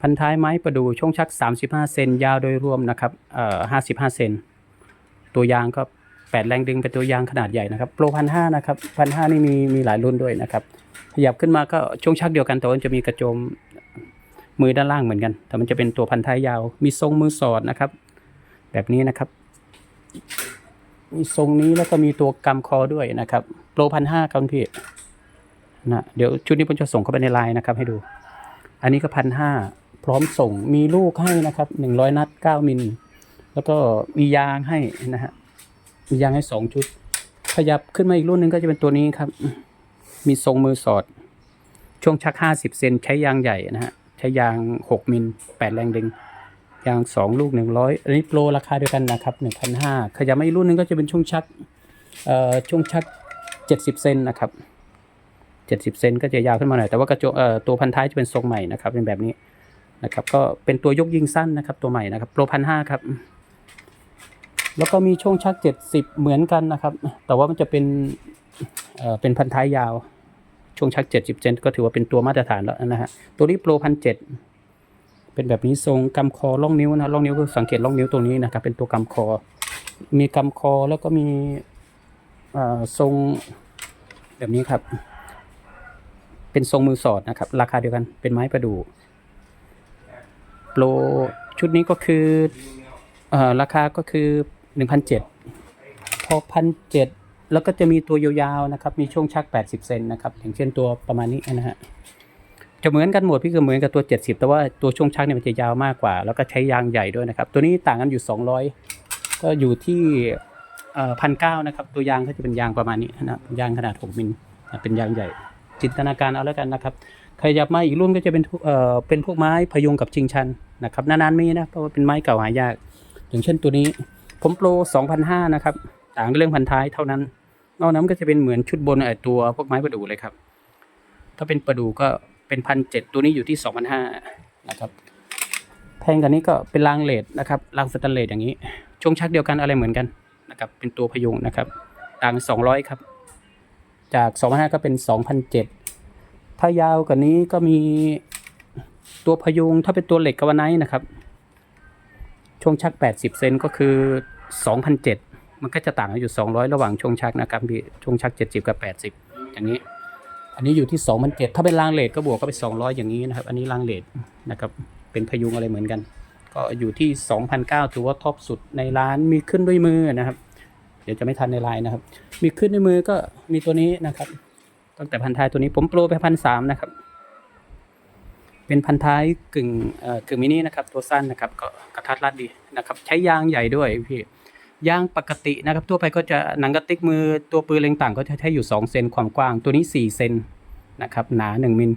พันท้ายไม้ประดู่ช่วงชัก 35 เซนยาวโดยรวมนะครับเอ่อ55 เซน ตัวยางก็ 8 แรงดึงเป็นตัวยางขนาดใหญ่นะครับ โปรพันห้านะครับพันห้านี่มีมีหลายรุ่นด้วยนะครับ ขยับขึ้นมาก็ช่วงชักเดียวกันแต่ว่าจะมีกระโจมมือด้านล่างเหมือนกัน แต่มันจะเป็นตัวพันท้ายยาว มีทรงมือสอดนะครับ แบบนี้นะครับ มีทรงนี้แล้วก็มีตัวกำคอด้วยนะครับ โปรพันห้าครับพี่นะเดี๋ยวชุดนี้ผมจะส่งเข้าไปในไลน์นะครับให้ดู อันนี้ก็พันห้า ร้อมส่งมีลูกให้นะครับหนึ่งร้อยนัดเก้ามิล แล้วก็มียางให้นะฮะมียางให้สองชุด ขยับขึ้นมาอีกรุ่นหนึ่งก็จะเป็นตัวนี้ครับ มีทรงมือสอด ช่วงชักห้าสิบเซนใช้ยางใหญ่นะฮะใช้ยางหกมิลแปดแรงดึงยางสองลูกหนึ่งร้อยอันนี้โปรราคาเดียวกันนะครับหนึ่งพันห้าขยับมาอีกรุ่นหนึ่งก็จะเป็นช่วงชักเอ่อช่วงชักเจ็ดสิบเซนนะครับเจ็ดสิบเซนก็จะยาวขึ้นมาหน่อย แต่ว่ากระจกเอ่อตัวพันท้ายจะเป็นทรงใหม่นะครับ เป็นแบบนี้ นะครับก็เป็นตัวยกยิงสั้นนะครับตัวใหม่นะครับโปรพันห้าครับ แล้วก็มีช่วงชักเจ็ดสิบเหมือนกันนะครับ แต่ว่ามันจะเป็นเอ่อเป็นพันท้ายยาว ช่วงชักเจ็ดสิบเซนก็ถือว่าเป็นตัวมาตรฐานแล้วนะฮะตัวนี้โปรพันเจ็ดเป็นแบบนี้ทรงกำคอล่องนิ้วนะล่องนิ้วก็สังเกตล่องนิ้วตรงนี้นะครับ เป็นตัวกำคอ มีกำคอแล้วก็มีเอ่อทรงแบบนี้ครับ เป็นทรงมือสอดนะครับ ราคาเดียวกันเป็นไม้ประดู่ โปรชุดนี้ก็คือเอ่อราคาก็คือหนึ่งพันเจ็ดพอพันเจ็ดแล้วก็จะมีตัวยาวๆนะครับ มีช่วงชัก 80 เซนนะครับ อย่างเช่นตัวประมาณนี้นะฮะจะเหมือนกันหมดพี่คือเหมือนกับตัว 70 แต่ว่าตัวช่วงชักเนี่ยมันจะยาวมากกว่า แล้วก็ใช้ยางใหญ่ด้วยนะครับ ตัวนี้ต่างกันอยู่ 200 ก็อยู่ที่พันเก้านะครับ ตัวยางก็จะเป็นยางประมาณนี้นะยางขนาด 6 มิลนะเป็นยางใหญ่ จินตนาการเอาแล้วกันนะครับขยับมาอีกรุ่นก็จะเป็นเอ่อเป็นพวกไม้พยุงกับชิงชันนะครับนานๆมีนะเพราะว่าเป็นไม้เก่าหายาก อย่างเช่นตัวนี้ผมโปร2,500นะครับต่างเรื่องพันท้ายเท่านั้นนอกนั้นก็จะเป็นเหมือนชุดบนไอตัวพวกไม้ประดู่เลยครับ ถ้าเป็นประดู่ก็เป็นพันเตัวนี้อยู่ที่สองพันะครับแพงกันนี้ก็เป็นรางเลดนะครับรางสแตนเลสอย่างนี้ช่วงชักเดียวกันอะไรเหมือนกันนะครับเป็นตัวพยุงนะครับต่างสองร้อยครับ จากสองพันห้าก็เป็นสองพันเจ็ดถ้ายาวกว่านี้ก็มีตัวพยุงถ้าเป็นตัวเหล็กกาวไนท์นะครับ ช่วงชักแปดสิบเซนก็คือสองพันเจ็ดมันก็จะต่างกันอยู่สองร้อยระหว่างช่วงชักนะครับพี่ช่วงชักเจ็ดสิบกับแปดสิบอย่างนี้ อันนี้อยู่ที่ 2 0 0 7 ถ้าเป็นรางเลดก็บวกก็ไป200 อย่างนี้นะครับ อันนี้รางเลดนะครับเป็นพยุงอะไรเหมือนกัน ก็อยู่ที่ 2,009 ถือว่าท็อปสุดในร้านมีขึ้นด้วยมือนะครับ ดี๋ยวจะไม่ทันในไลน์นะครับ มีขึ้นด้วยมือก็มีตัวนี้นะครับ ตั้งแต่พันท้ายตัวนี้ผมโปรไปพันสามนะครับ เป็นพันท้ายกึ่งเอ่อกึ่งมินินะครับ ตัวสั้นนะครับก็กระทัดรัดดีนะครับ ใช้ยางใหญ่ด้วยพี่ยางปกตินะครับ ทั่วไปก็จะหนังกระติกมือตัวปืนเล็งต่างก็จะใช้อยู่ 2 เซนความกว้าง ตัวนี้ 4 เซนนะครับ หนา 1 มิล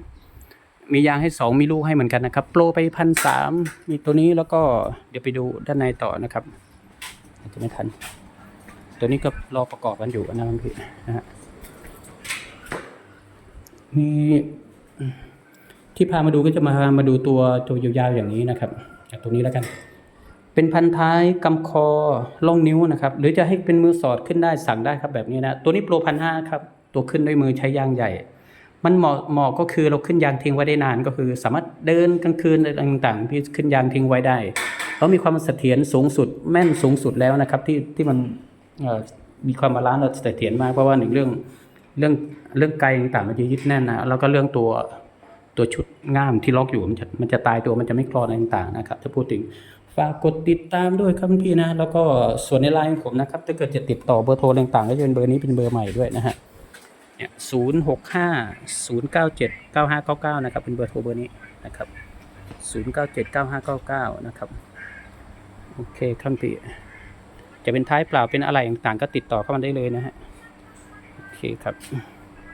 มียางให้ 2 มีลูกให้เหมือนกันนะครับ โปรไปพันสามมีตัวนี้แล้วก็เดี๋ยวไปดูด้านในต่อนะครับอาจจะไม่ทัน ตัวนี้ก็รอประกอบกันอยู่นะครับพี่นะฮะมีที่พามาดูก็จะมามาดูตัวตัวยาวๆอย่างนี้นะครับจากตัวนี้แล้วกัน เป็นพันท้ายกำคอล่องนิ้วนะครับ หรือจะให้เป็นมือสอดขึ้นได้สั่งได้ครับแบบนี้นะตัวนี้โปรพันห้าครับตัวขึ้นด้วยมือใช้ยางใหญ่ มันเหมาะเหมาะก็คือเราขึ้นยางทิ้งไว้ได้นานก็คือ สามารถเดินกลางคืนอะไรต่างๆพี่ขึ้นยางทิ้งไว้ได้แล้วมีความเสถียรสูงสุดแม่นสูงสุดแล้วนะครับที่ที่มัน มีความบาลานซ์เราเสถียรมากเพราะว่าหนึ่งเรื่องเรื่องเรื่องไกลต่างๆมันจะยึดแน่นนะแล้วก็เรื่องตัวตัวชุดง่ามที่ล็อกอยู่มันจะมันจะตายตัวมันจะไม่คลอนอะไรต่างๆนะครับ ถ้าพูดถึงฝากกดติดตามด้วยครับพี่นะ แล้วก็ส่วนในไลน์ของผมนะครับ ถ้าเกิดจะติดต่อเบอร์โทรต่างๆก็จะเป็นเบอร์นี้เป็นเบอร์ใหม่ด้วยนะฮะเนี่ยศูนย์หกห้าศูนย์เก้าเจ็ดเก้าห้าเก้าเก้านะครับเป็นเบอร์โทรเบอร์นี้นะครับศูนย์เก้าเจ็ดเก้าห้าเก้าเก้านะครับ โอเคครับพี่ จะเป็นท้ายเปล่าเป็นอะไรต่างๆ ก็ติดต่อเข้ามาได้เลยนะฮะโอเคครับ